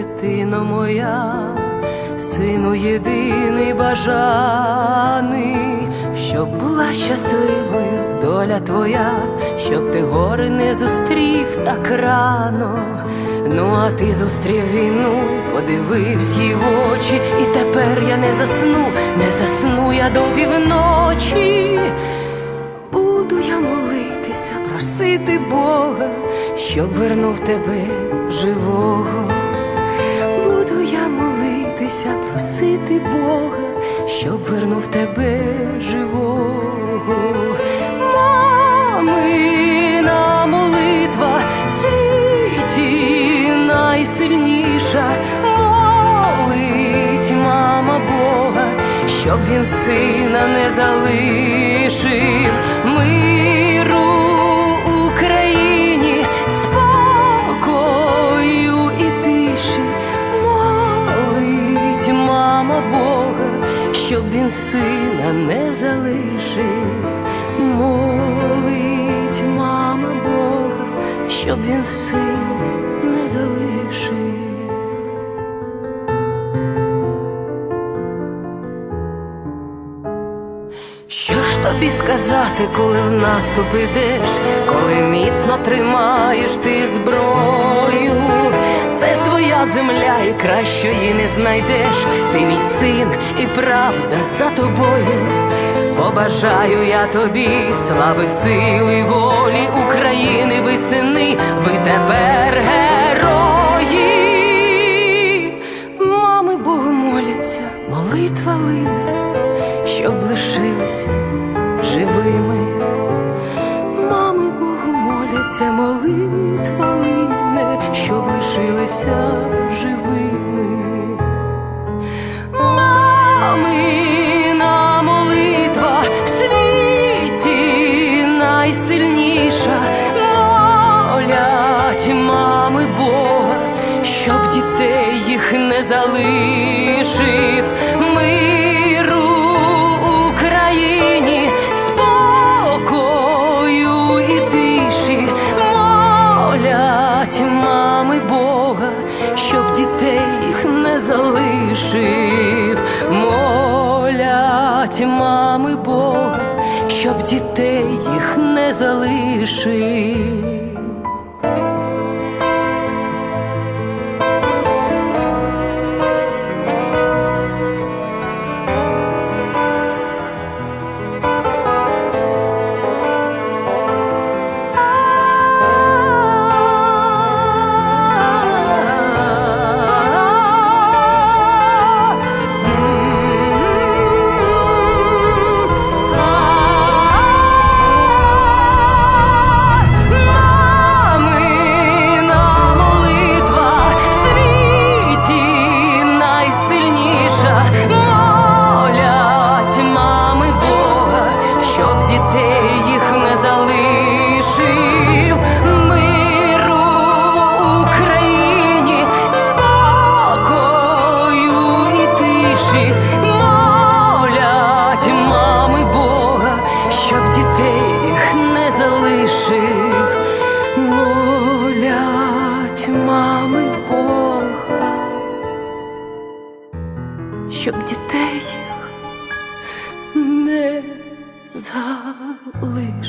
дитино моя, сину єдиний бажаний, щоб була щасливою доля твоя, щоб ти гори не зустрів так рано. Ну, а ти зустрів війну, подивився їй в очі, і тепер я не засну, не засну я до півночі. Буду я молитися, просити Бога, щоб вернув тебе живого. Буду молитися, просити Бога, щоб вернув тебе живого. Мамина молитва в світі найсильніша. Молить мама Бога, щоб він сина не залишив миру щоб він сина не залишив. Молить мама Бога, щоб він сина не залишив. Що ж тобі сказати, коли в наступ ідеш, коли міцно тримаєш ти зброю? Це твоя земля, і кращої не знайдеш. Ти мій син, і правда за тобою. Побажаю я тобі слави, сили, волі України, ви сини, ви тепер герої. повернулися живими. Мамина молитва в світі найсильніша молять мами Бога, щоб дітей їх не залишив. Миру Україні спокою і тиші мами Бога. мами Бог, щоб дітей їх не залишив. щоб дітей не залишив.